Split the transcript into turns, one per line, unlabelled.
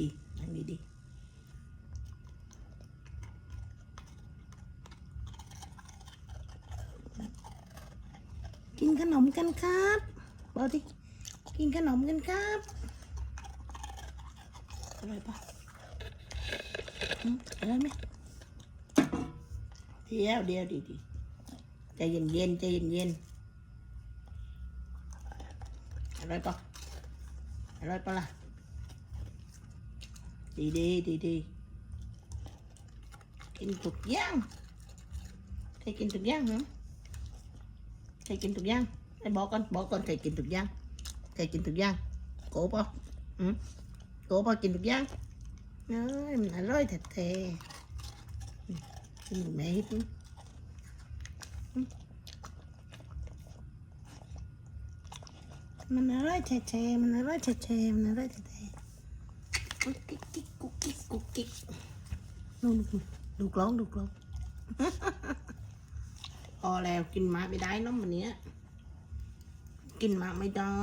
ดีๆนั่งดีๆกินขนมกันครับบอกดิกินขนมกันครับอร่อยปะอืมอร่อยไหมเดี๋ยวเดี๋ยวดีดีๆใจเย็นเย็นๆใจเย็นเย็นๆอร่อยปะอร่อยปะล่ะ ดีดีดีดีกินทุกอย่างใครกินทุกอย่างเหรอใครกินทุกอย่างไอ้บอกก่อนบอกก่อนใครกินทุกอย่างใครกินทุกอย่างโกปะอืมโกปะกินทุกอย่างเอ้ยมันอร่อยแท้ๆอืมกินไหมอืมอืมมันอร่อยแท้ๆมันอร่อยแท้ๆมันอร่อยแท้ๆ กุ๊กกิ๊กกิ๊กกุ๊กกิ๊กกุ๊กกิ๊กนู่นนู่นดูกล้องดูกล้องพอแล้วกินหมาไม่ได้เน้องวันเนี้ยกินหมาไม่ได้